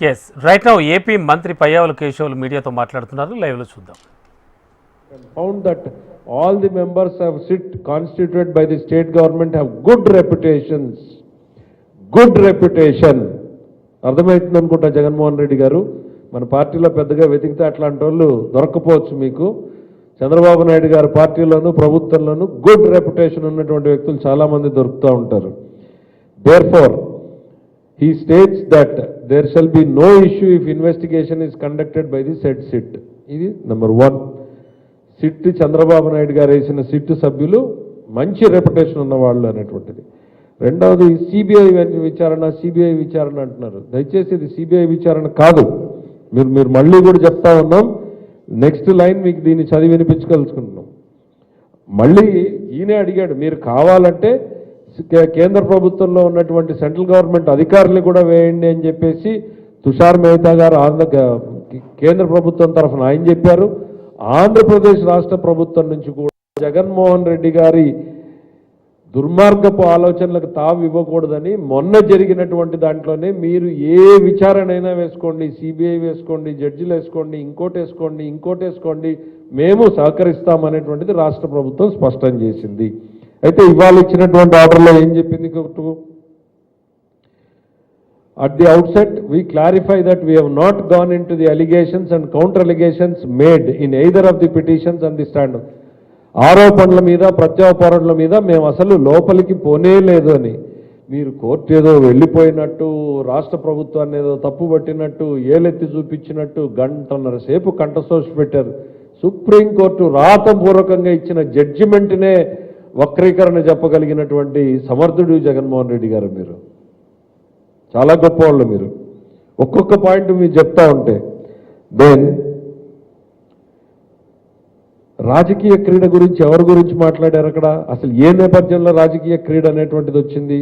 Yes right now AP మంత్రి పయ్యావుల కేశవులు మీడియాతో మాట్లాడుతున్నారు. లైవ్లో చూద్దాం. Found that all the members members SIT constitute by the state government government good reputations good reputation అర్థమవుతుంది అనుకుంటా జగన్మోహన్ రెడ్డి గారు? మన పార్టీలో పెద్దగా వెతికితే అట్లాంటి వాళ్ళు దొరకపోవచ్చు మీకు. చంద్రబాబు నాయుడు గారి పార్టీలోను ప్రభుత్వంలోను గుడ్ రెప్యుటేషన్ ఉన్నటువంటి వ్యక్తులు చాలామంది దొరుకుతూ ఉంటారు. Therefore he states that there shall be no issue if investigation is conducted by the said SIT. ఇది number one SIT Chandrababu Naidu garu వేసిన సిట్ సభ్యులు మంచి రెప్యుటేషన్ ఉన్న వాళ్ళు అనేటువంటిది. రెండవది సిబిఐ విచారణ సిబిఐ విచారణ అంటున్నారు. దయచేసి ఇది సిబిఐ విచారణ కాదు. మీరు మీరు మళ్ళీ కూడా చెప్తా ఉన్నాం. నెక్స్ట్ లైన్ మీకు దీన్ని చదివి వినిపించగలుచుకుంటున్నాం మళ్ళీ ఈయనే అడిగాడు మీరు కావాలంటే కేంద్ర ప్రభుత్వంలో ఉన్నటువంటి సెంట్రల్ గవర్నమెంట్ అధికారులు కూడా వేయండి అని చెప్పేసి తుషార్ మెహతా గారు ఆంధ్ర కేంద్ర ప్రభుత్వం తరఫున ఆయన చెప్పారు. ఆంధ్రప్రదేశ్ రాష్ట్ర ప్రభుత్వం నుంచి కూడా జగన్మోహన్ రెడ్డి గారి దుర్మార్గపు ఆలోచనలకు తావు ఇవ్వకూడదని మొన్న జరిగినటువంటి దాంట్లోనే మీరు ఏ విచారణ అయినా వేసుకోండి సిబిఐ వేసుకోండి జడ్జిలు వేసుకోండి ఇంకోటి వేసుకోండి ఇంకోటి వేసుకోండి మేము సహకరిస్తామనేటువంటిది రాష్ట్ర ప్రభుత్వం స్పష్టం చేసింది. అయితే ఇవాళ ఇచ్చినటువంటి ఆర్డర్లో ఏం చెప్పింది court At the we clarify that we we not gone into the allegations and counter allegations made in either of the petitions and the stand ఆరోపణల మీద ప్రత్యారోపణల మీద మేము అసలు లోపలికి పోనే లేదు అని. మీరు కోర్టు ఏదో వెళ్ళిపోయినట్టు రాష్ట్ర ప్రభుత్వాన్ని ఏదో తప్పు పట్టినట్టు ఏలెత్తి చూపించినట్టు గంటన్నర సేపు కంఠశోష పెట్టారు. సుప్రీంకోర్టు రాతపూర్వకంగా ఇచ్చిన జడ్జిమెంట్నే వక్రీకరణ చెప్పగలిగినటువంటి సమర్థుడు జగన్మోహన్ రెడ్డి గారు మీరు. చాలా గొప్పవాళ్ళు మీరు. ఒక్కొక్క పాయింట్ మీరు చెప్తా ఉంటే దెన్ రాజకీయ క్రీడ గురించి ఎవరి గురించి మాట్లాడారు అక్కడ? అసలు ఏ నేపథ్యంలో రాజకీయ క్రీడ అనేటువంటిది వచ్చింది?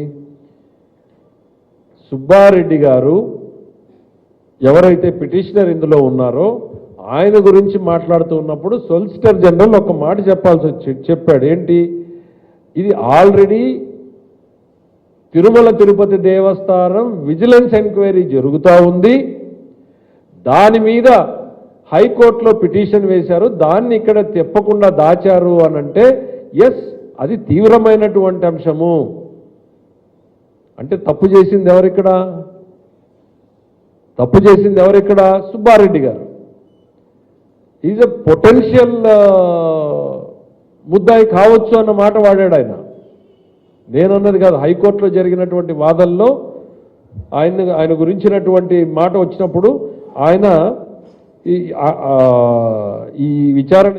సుబ్బారెడ్డి గారు ఎవరైతే పిటిషనర్ ఇందులో ఉన్నారో ఆయన గురించి మాట్లాడుతూ ఉన్నప్పుడు సొలిసిటర్ జనరల్ ఒక మాట చెప్పాల్సి వచ్చి చెప్పాడు. ఏంటి? ఇది ఆల్రెడీ తిరుమల తిరుపతి దేవస్థానం విజిలెన్స్ ఎంక్వైరీ జరుగుతూ ఉంది. దాని మీద హైకోర్టులో పిటిషన్ వేశారు. దాన్ని ఇక్కడ తెప్పకుండా దాచారు అని అంటే ఎస్ అది తీవ్రమైనటువంటి అంశము. అంటే తప్పు చేసింది ఎవరిక్కడ? తప్పు చేసింది ఎవరిక్కడ? సుబ్బారెడ్డి గారు. ఈజ్ అ పొటెన్షియల్ ముద్దాయి కావచ్చు అన్న మాట వాడాడు ఆయన. నేనన్నది కాదు హైకోర్టులో జరిగినటువంటి వాదనలో ఆయన ఆయన గురించినటువంటి మాట వచ్చినప్పుడు ఆయన ఈ ఆ- ఈ విచారణ